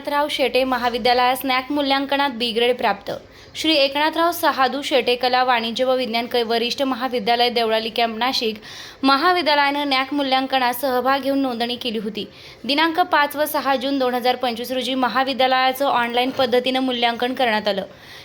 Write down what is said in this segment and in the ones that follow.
एकनाथराव शेटे महाविद्यालयास नॅक मूल्यांकनात B grade प्राप्त. श्री एकनाथराव सहादू शेटे कला वाणिज्य व विज्ञान कै वरिष्ठ महाविद्यालय देवळाली कॅम्प नाशिक महाविद्यालयानं नॅक मूल्यांकनात सहभाग घेऊन नोंदणी केली होती. दिनांक पाच व सहा जून दोन हजार पंचवीस रोजी महाविद्यालयाचं ऑनलाईन पद्धतीनं मूल्यांकन करण्यात आलं.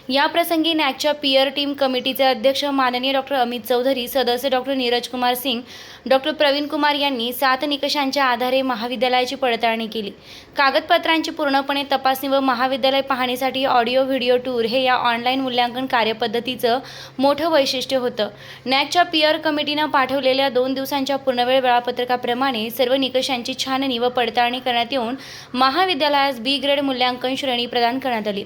याप्रसंगी नॅकच्या पियर टीम कमिटीचे अध्यक्ष माननीय डॉक्टर अमित चौधरी सदस्य डॉक्टर नीरज कुमार सिंग डॉक्टर प्रवीण कुमार यांनी सात निकषांच्या आधारे महाविद्यालयाची पडताळणी केली. कागदपत्रांची पूर्ण पूर्णपणे तपासणी व महाविद्यालय पाहणीसाठी ऑडिओ व्हिडिओ टूर हे या ऑनलाईन मूल्यांकन कार्यपद्धतीचं मोठं वैशिष्ट्य होतं. नॅकच्या पियर कमिटीनं पाठवलेल्या दोन दिवसांच्या पूर्णवेळ वेळापत्रकाप्रमाणे सर्व निकषांची छाननी व पडताळणी करण्यात येऊन महाविद्यालयास बी ग्रेड मूल्यांकन श्रेणी प्रदान करण्यात आली.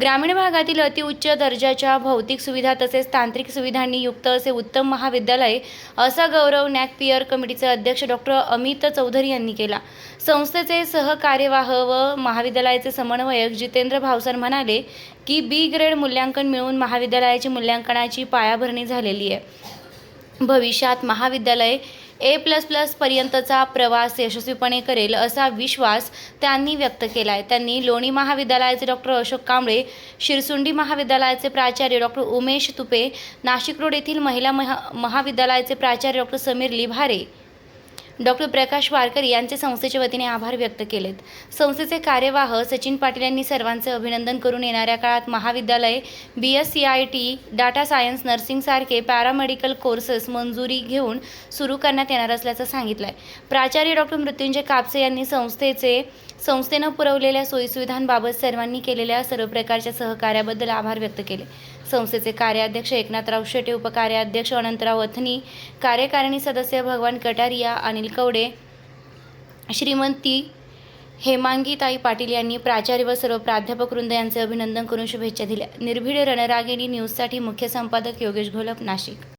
ग्रामीण भागातील अतिउच्च दर्जाच्या भौतिक सुविधा तसेच तांत्रिक सुविधांनी युक्त असे उत्तम महाविद्यालय असा गौरव नॅक पियर कमिटीचे अध्यक्ष डॉक्टर अमित चौधरी यांनी केला. संस्थेचे सहकार्यवाह व महाविद्यालयाचे समन्वयक जितेंद्र भावसर म्हणाले की बी ग्रेड मूल्यांकन मिळवून महाविद्यालयाची मूल्यांकनाची पायाभरणी झालेली आहे. भविष्यात महाविद्यालय ए प्लस प्लस पर्यंतचा प्रवास यशस्वीपणे करेल असा विश्वास त्यांनी व्यक्त केला आहे त्यांनी लोणी महाविद्यालयाचे डॉक्टर अशोक कांबळे शिरसुंडी महाविद्यालयाचे प्राचार्य डॉक्टर उमेश तुपे नाशिक रोड येथील महिला महा महाविद्यालयाचे प्राचार्य डॉक्टर समीर लिभारे डॉक्टर प्रकाश वारकर यांचे संस्थेच्या वतीने आभार व्यक्त केलेत. संस्थेचे कार्यवाह सचिन पाटील यांनी सर्वांचे अभिनंदन करून येणाऱ्या काळात महाविद्यालय B S C I T data science नर्सिंगसारखे paramedical courses मंजुरी घेऊन सुरू करण्यात येणार असल्याचं सांगितलं आहे प्राचार्य डॉक्टर मृत्युंजय कापसे यांनी संस्थेचे संस्थेनं पुरवलेल्या सोयीसुविधांबाबत सर्वांनी केलेल्या सर्व प्रकारच्या सहकार्याबद्दल आभार व्यक्त केले. संस्थेचे कार्याध्यक्ष एकनाथराव शेटे उपकार्याध्यक्ष अनंतराव अथनी कार्यकारिणी सदस्य भगवान कटारिया अनिल कवडे श्रीमंती हेमांगीताई पाटील यांनी प्राचार्य व सर्व प्राध्यापक वृंद यांचे अभिनंदन करून शुभेच्छा दिल्या. निर्भीड रणरागिणी न्यूजसाठी मुख्य संपादक योगेश घोलप नाशिक.